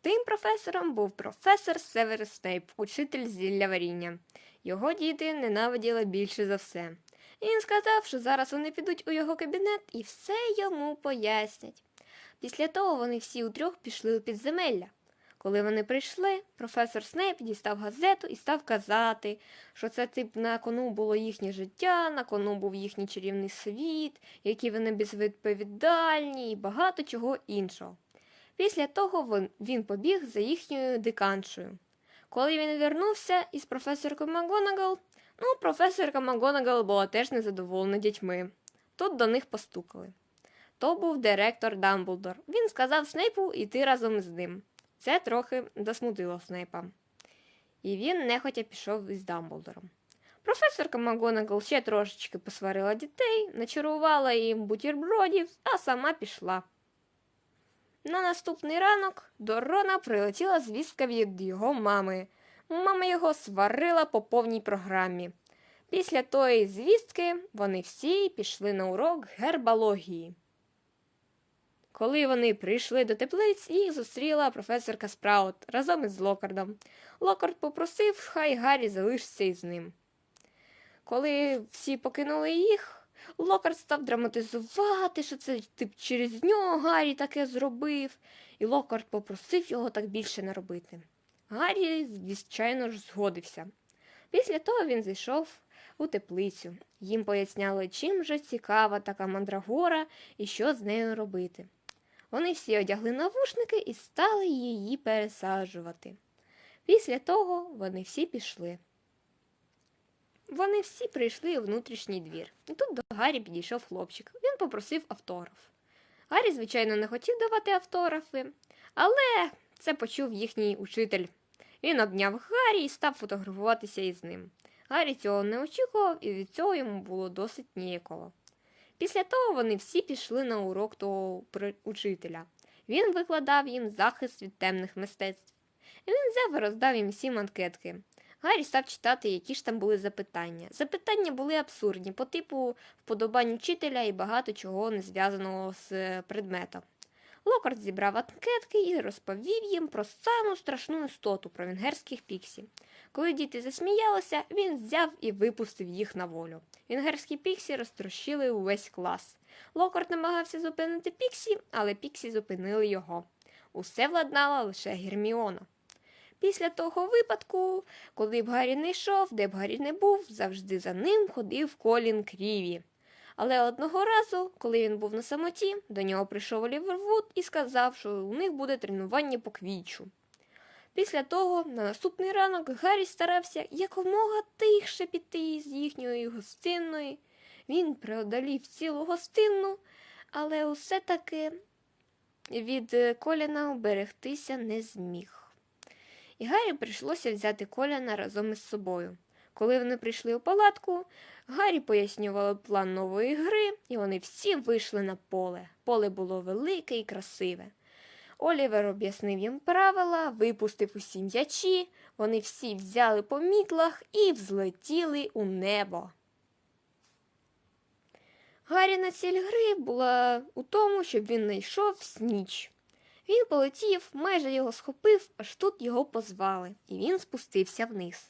Тим професором був професор Северус Снейп, учитель зілля варіння. Його діти ненавиділи більше за все. Він сказав, що зараз вони підуть у його кабінет і все йому пояснять. Після того вони всі утрьох пішли у підземелля. Коли вони прийшли, професор Снейп дістав газету і став казати, що це тип на кону було їхнє життя, на кону був їхній чарівний світ, які вони безвідповідальні і багато чого іншого. Після того він, побіг за їхньою диканшою. Коли він вернувся із професоркою Макгонагал, ну, професорка Макгонагал була теж незадоволена дітьми. Тут до них постукали. То був директор Дамблдор. Він сказав Снейпу йти разом з ним. Це трохи засмутило Снейпа. І він нехотя пішов із Дамблдором. Професорка Макгонагал ще трошечки посварила дітей, начарувала їм бутербродів, а сама пішла. На наступний ранок до Рона прилетіла звістка від його мами. Мама його сварила по повній програмі. Після тої звістки вони всі пішли на урок гербології. Коли вони прийшли до теплиць, їх зустріла професорка Спраут разом із Локардом. Локард попросив, хай Гаррі залишиться із ним. Коли всі покинули їх, Локард став драматизувати, що це тип через нього Гаррі таке зробив, і Локард попросив його так більше не робити. Гаррі, звичайно ж, згодився. Після того він зайшов у теплицю. Їм поясняли, чим же цікава така мандрагора і що з нею робити. Вони всі одягли навушники і стали її пересаджувати. Після того вони всі пішли. Вони всі прийшли у внутрішній двір, і тут до Гаррі підійшов хлопчик. Він попросив автограф. Гаррі, звичайно, не хотів давати автографи, але це почув їхній учитель. Він обняв Гаррі і став фотографуватися із ним. Гаррі цього не очікував, і від цього йому було досить ніяково. Після того вони всі пішли на урок того учителя. Він викладав їм захист від темних мистецтв. І він взяв і роздав їм всім анкетки. Гаррі став читати, які ж там були запитання. Запитання були абсурдні, по типу вподобань учителя і багато чого не зв'язаного з е, предметом. Локард зібрав анкетки і розповів їм про саму страшну істоту про венгерських піксі. Коли діти засміялися, він взяв і випустив їх на волю. Венгерські піксі розтрощили увесь клас. Локард намагався зупинити піксі, але піксі зупинили його. Усе владнала лише Герміона. Після того випадку, коли б Гаррі не йшов, де б Гаррі не був, завжди за ним ходив Колін Кріві. Але одного разу, коли він був на самоті, до нього прийшов Олівер Вуд і сказав, що у них буде тренування по квічу. Після того, на наступний ранок, Гаррі старався якомога тихше піти з їхньої гостинної. Він преодолів цілу гостинну, але усе таки від е, Коліна уберегтися не зміг. І Гаррі прийшлося взяти Коляна разом із собою. Коли вони прийшли у палатку, Гаррі пояснювали план нової гри, і вони всі вийшли на поле. Поле було велике і красиве. Олівер об'яснив їм правила, випустив усі м'ячі, вони всі взяли по мітлах і взлетіли у небо. Гарріна ціль гри була у тому, щоб він знайшов сніч. Він полетів, майже його схопив, аж тут його позвали, і він спустився вниз.